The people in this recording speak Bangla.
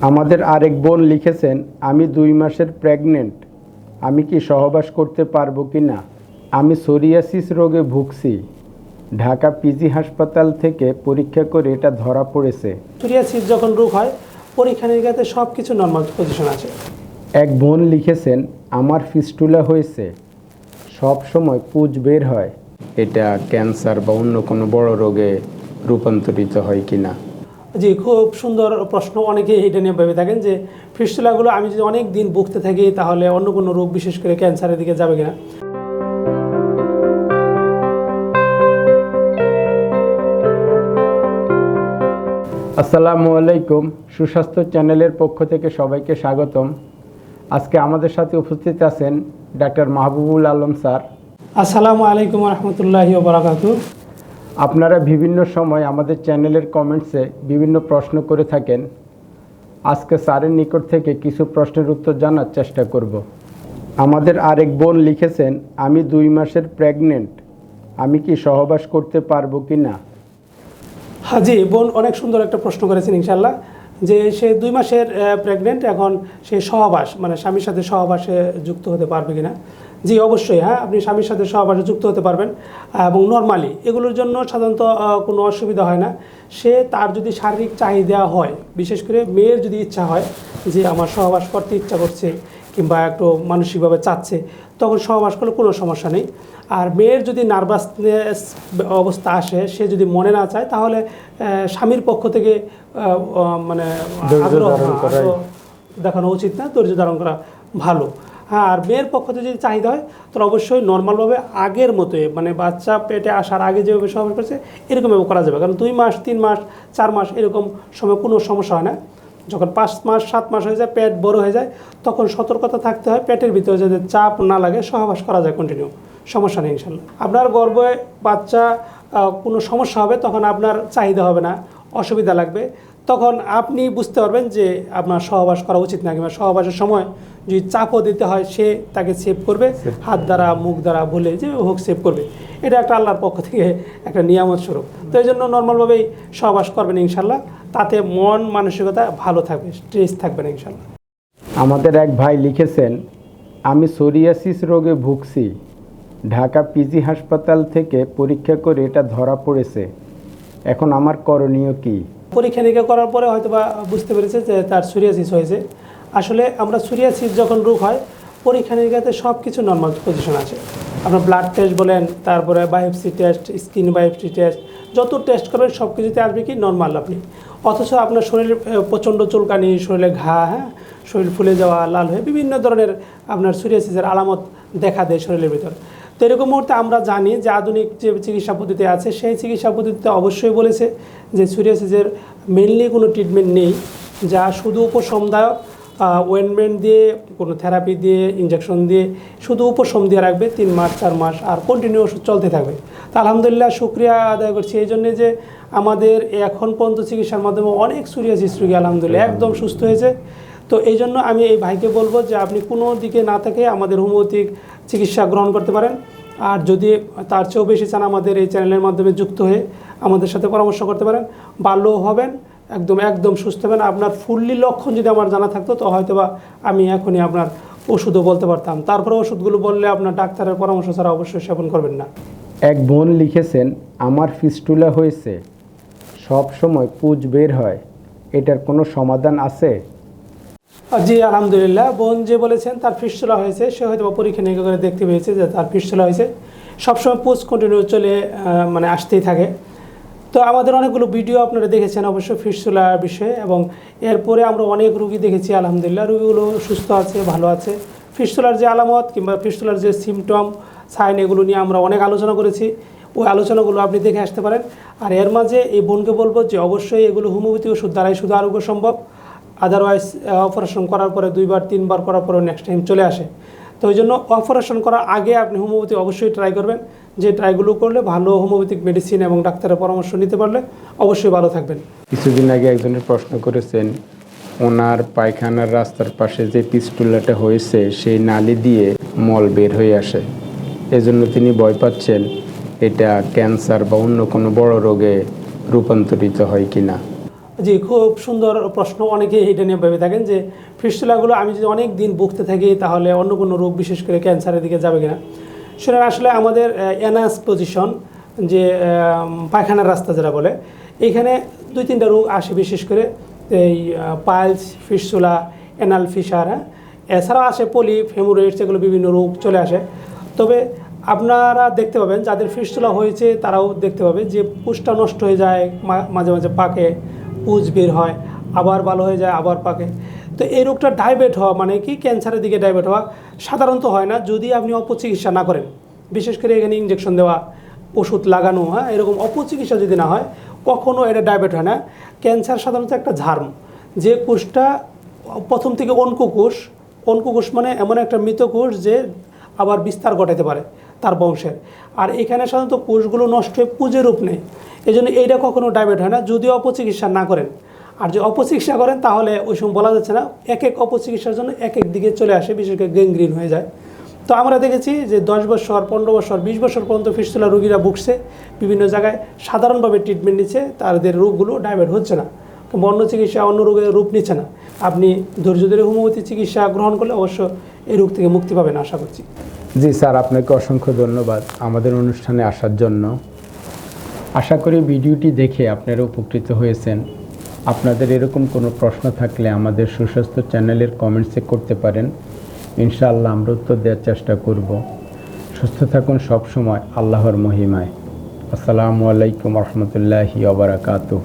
আমাদের আরেক বোন লিখেছেন আমি দুই মাসের প্রেগনেন্ট আমি কি সহবাস করতে পারব কি না? আমি সোরিয়াসিস রোগে ভুগছি। ঢাকা পিজি হাসপাতাল থেকে পরীক্ষা করে এটা ধরা পড়েছে। সোরিয়াসিস যখন রোগ হয় পরীক্ষা নিরীক্ষাতে সব কিছু নর্মাল পজিশন আছে। এক বোন লিখেছেন আমার ফিস্টুলা হয়েছে। সব সময় পুজ বের হয়। এটা ক্যান্সার বা অন্য কোনো বড় রোগে রূপান্তরিত হয় কি না? জি খুব সুন্দর প্রশ্ন অনেকে এটা নিয়ে ভেবে থাকেন যে ফিস্টুলাগুলো আমি যদি অনেক দিন ভুগতে থাকি তাহলে অন্য কোনো রোগ বিশেষ করে ক্যান্সারের দিকে যাবে কিনা? আসসালামু আলাইকুম। সুস্বাস্থ্য চ্যানেলের পক্ষ থেকে সবাইকে স্বাগতম। আজকে আমাদের সাথে উপস্থিত আছেন ডাক্তার মাহবুবুল আলম স্যার। আসসালামু আলাইকুম রহমতুল্লাহি বারাকাতু আপনারা বিভিন্ন সময় আমাদের চ্যানেলের কমেন্টসে বিভিন্ন প্রশ্ন করে থাকেন। আজকে স্যারের নিকট থেকে কিছু প্রশ্নের উত্তর জানার চেষ্টা করব। আমাদের আরেক বোন লিখেছেন, আমি দুই মাসের প্রেগনেন্ট, আমি কি সহবাস করতে পারব কি না হাজি, বোন অনেক সুন্দর একটা প্রশ্ন করেছেন ইনশাল্লাহ যে সে দুই মাসের প্রেগনেন্ট এখন সে সহবাস মানে স্বামীর সাথে সহবাসে যুক্ত হতে পারবে কিনা? জি, অবশ্যই হ্যাঁ আপনি স্বামীর সাথে সহবাসে যুক্ত হতে পারবেন, এবং নর্মালি এগুলোর জন্য সাধারণত কোনো অসুবিধা হয় না। সে তার যদি শারীরিক চাহিদা হয়, বিশেষ করে মেয়ের যদি ইচ্ছা হয় যে আমার সহবাস করতে ইচ্ছা করছে কিংবা একটু মানসিকভাবে চাচ্ছে তখন সহবাস করলে কোনো সমস্যা নেই। আর মেয়ের যদি নার্ভাসনেস অবস্থা আসে সে যদি মনে না চায় তাহলে স্বামীর পক্ষ থেকে মানে দেখানো উচিত না ধৈর্য ধারণ করা ভালো। হ্যাঁ আর মেয়ের পক্ষ থেকে যদি চাহিদা হয় তাহলে অবশ্যই নর্মালভাবে আগের মতোই মানে বাচ্চা পেটে আসার আগে যেভাবে সহবাস করছে এরকমভাবে করা যাবে। কারণ দুই মাস তিন মাস চার মাস এরকম সময় কোনো সমস্যা হয় না। যখন পাঁচ মাস সাত মাস হয়ে যায় পেট বড় হয়ে যায় তখন সতর্কতা থাকতে হয় পেটের ভিতরে যাতে চাপ না লাগে সহবাস করা যায় কন্টিনিউ সমস্যা নেই ইনশাল্লাহ। আপনার গর্ভে বাচ্চা কোনো সমস্যা হবে তখন আপনার চাহিদা হবে না অসুবিধা লাগবে। তখন আপনি বুঝতে পারবেন যে আপনার সহবাস করা উচিত না কিংবা সহবাসের সময় যদি চাপও দিতে হয় সে তাকে সেভ করবে হাত দ্বারা মুখ দ্বারা বলে যে হোক সেভ করবে। এটা একটা আল্লাহর পক্ষ থেকে একটা নিয়ামত স্বরূপ। তো এই জন্য নর্মালভাবেই সহবাস করবেন ইনশাল্লাহ। তাতে মন মানসিকতা ভালো থাকবে স্ট্রেস থাকবে না ইনশাল্লাহ। আমাদের এক ভাই লিখেছেন আমি সোরিয়াসিস রোগে ভুগছি। ঢাকা পিজি হাসপাতাল থেকে পরীক্ষা করে এটা ধরা পড়েছে। এখন আমার করণীয় কি? পরীক্ষা নিরীক্ষা করার পরে হয়তো বা বুঝতে পেরেছে যে তার সুরিয়াসিস হয়েছে। আসলে আমরা সুরিয়াসিস যখন রোগ হয় পরীক্ষা নিরীক্ষাতে সব কিছু নর্মাল পজিশন আছে। আপনার ব্লাড টেস্ট বলেন, তারপরে biopsy test skin biopsy test যত টেস্ট করবেন সব কিছুতে আসবে কি নর্মাল আপনি। অথচ আপনার শরীরে প্রচণ্ড চুলকানি, শরীরে ঘা হ্যাঁ? শরীর ফুলে যাওয়া, লাল হয়ে বিভিন্ন ধরনের আপনার সুরিয়াসিসের আলামত দেখা দেয় শরীরের ভিতর। তো এরকম মুহূর্তে আমরা জানি যে আধুনিক যে চিকিৎসা পদ্ধতি আছে, সেই চিকিৎসা পদ্ধতিতে অবশ্যই বলেছে যে সুরিয়াসিসের মেনলি কোনো ট্রিটমেন্ট নেই, যা শুধু উপশমদায়ক ওয়েনমেন্ট দিয়ে কোনো থেরাপি দিয়ে ইঞ্জেকশন দিয়ে শুধু উপশম দিয়ে রাখবে তিন মাস চার মাস আর কন্টিনিউ ওষুধ চলতে থাকবে। তা আলহামদুলিল্লাহ শুক্রিয়া আদায় করছি এই জন্যে যে আমাদের এখন পর্যন্ত চিকিৎসার মাধ্যমে অনেক সুরিয়াসিস রোগী আলহামদুলিল্লাহ একদম সুস্থ হয়েছে। তো এই জন্য আমি এই ভাইকে বলব যে আপনি কোনো দিকে না থেকে আমাদের হোমিওপ্যাথিক চিকিৎসা গ্রহণ করতে পারেন। আর যদি তার চেয়েও বেশি চান আমাদের এই চ্যানেলের মাধ্যমে যুক্ত হয়ে আমাদের সাথে পরামর্শ করতে পারেন ভালো হবেন। একদম একদম সুস্থ হবেন। আপনার ফুললি লক্ষণ যদি আমার জানা থাকতো তো হয়তো বা আমি এখনই আপনার ওষুধও বলতে পারতাম। তারপরে ওষুধগুলো বললে আপনার ডাক্তারের পরামর্শ ছাড়া অবশ্যই সেবন করবেন না। এক বোন লিখেছেন আমার ফিস্টুলা হয়েছে সব সময় পুজ বের হয় এটার কোনো সমাধান আছে? জি আলহামদুলিল্লাহ। বোন যে বলেছেন তার ফিস্টুলা হয়েছে সে হয়তো পরীক্ষা নিরীক্ষা করে দেখতে পেয়েছে যে তার ফিস্টুলা হয়েছে। সবসময় পুজ কন্টিনিউ চলে মানে আসতেই থাকে। তো আমাদের অনেকগুলো ভিডিও আপনারা দেখেছেন অবশ্য ফিস্টুলার বিষয়ে, এবং এরপরে আমরা অনেক রুগী দেখেছি, আলহামদুলিল্লাহ। রুগীগুলো সুস্থ আছে, ভালো আছে। ফিস্টুলার যে আলামত কিংবা ফিস্টুলার যে সিমটম সাইন এগুলো নিয়ে আমরা অনেক আলোচনা করেছি। ওই আলোচনাগুলো আপনি দেখে আসতে পারেন। আর এর মাঝে এই বোনকে বলব যে অবশ্যই এগুলো হোমিওপ্যাথি ওষুধ দ্বারাই শুধু আরোগ্য সম্ভব। আদারওয়াইজ অপারেশন করার পরে দুইবার, তিনবার করার পরে নেক্সট টাইম চলে আসে। তো ওই জন্য অপারেশন করার আগে আপনি হোমিওপ্যাথি অবশ্যই ট্রাই করবেন। যে ট্রাইগুলো করলে ভালো হোমিওপ্যাথিক মেডিসিন এবং ডাক্তারের পরামর্শ নিতে পারলে অবশ্যই ভালো থাকবেন। কিছুদিন আগে একজনের প্রশ্ন করেছেন ওনার পায়খানার রাস্তার পাশে যে পিস্টুলাটা হয়েছে সেই নালি দিয়ে মল বের হয়ে আসে। এজন্য তিনি ভয় পাচ্ছেন এটা ক্যান্সার বা অন্য কোনো বড় রোগে রূপান্তরিত হয় কিনা। জি খুব সুন্দর প্রশ্ন। অনেকেই এটা নিয়ে ভেবে থাকেন যে ফিস্টুলাগুলো আমি যদি অনেক দিন ভুগতে থাকি তাহলে অন্য কোনো রোগ বিশেষ করে ক্যান্সারের দিকে যাবে কিনা। সেটা আসলে আমাদের এনাস পজিশন যে পায়খানার রাস্তা যেটা বলে এইখানে দুই তিনটা রোগ আসে বিশেষ করে, এই পাইলস ফিস্টুলা এনাল ফিশার হ্যাঁ? এছাড়াও আসে পলিপ হেমোরয়েডস এগুলো বিভিন্ন রোগ চলে আসে। তবে আপনারা দেখতে পাবেন, যাদের ফিস্টুলা হয়েছে, তারাও দেখতে পাবে যে, পুষটা নষ্ট হয়ে যায় মাঝে মাঝে পাকে, পুজ বের হয়, আবার ভালো হয়ে যায়, আবার পাকে। তো এই রোগটা ডায়াবেট হওয়া মানে কি? ক্যান্সারের দিকে ডায়াবেট হওয়া। সাধারণত হয় না যদি আপনি অপচিকিৎসা না করেন। বিশেষ করে এখানে ইঞ্জেকশন দেওয়া, ওষুধ লাগানো হ্যাঁ এরকম অপচিকিৎসা যদি না হয় কখনও এটা ডায়াবেট হয় না। ক্যান্সার সাধারণত একটা ঝার্ম যে কোষটা প্রথম থেকে অঙ্কুকোষ অঙ্কুকোষ মানে এমন একটা মৃত কোষ যে আবার বিস্তার ঘটাতে পারে তার বংশের। আর এখানে সাধারণত কোষগুলো নষ্ট হয়ে পুজো রূপ নেই এই জন্য এইটা কখনও ডায়াবেট হয় না। যদিও অপচিকিৎসা না করেন আর যে অপচিকিৎসা করেন, তাহলে ওই সময় বলা যাচ্ছে না। এক এক অপচিকিৎসার জন্য এক এক দিকে চলে আসে, বিশেষ করে গ্যাংগ্রিন হয়ে যায়। তো আমরা দেখেছি যে দশ বছর, পনেরো বছর, বিশ বছর পর্যন্ত ফিস্টুলা রোগীরা ভুগছে। বিভিন্ন জায়গায় সাধারণভাবে ট্রিটমেন্ট নিচ্ছে, তাদের রোগগুলো ডায়াবেট হচ্ছে না। কিংবা অন্য চিকিৎসা, অন্য রোগের রূপ নিচ্ছে না। আপনি ধৈর্য ধরে হোমিওপ্যাথি চিকিৎসা গ্রহণ করলে অবশ্য এই রোগ থেকে মুক্তি পাবেন, আশা করছি। জি স্যার, আপনাকে অসংখ্য ধন্যবাদ আমাদের অনুষ্ঠানে আসার জন্য। আশা করি ভিডিওটি দেখে আপনারা উপকৃত হয়েছেন। আপনাদের এরকম কোনো প্রশ্ন থাকলে আমাদের সুস্বাস্থ্য চ্যানেলের কমেন্টসে করতে পারেন। ইনশাআল্লাহ আমরা উত্তর দেওয়ার চেষ্টা করব। সুস্থ থাকুন সব সময় আল্লাহর মহিমায়। আসসালামু আলাইকুম রহমতুল্লাহি ওবরাকাতুহ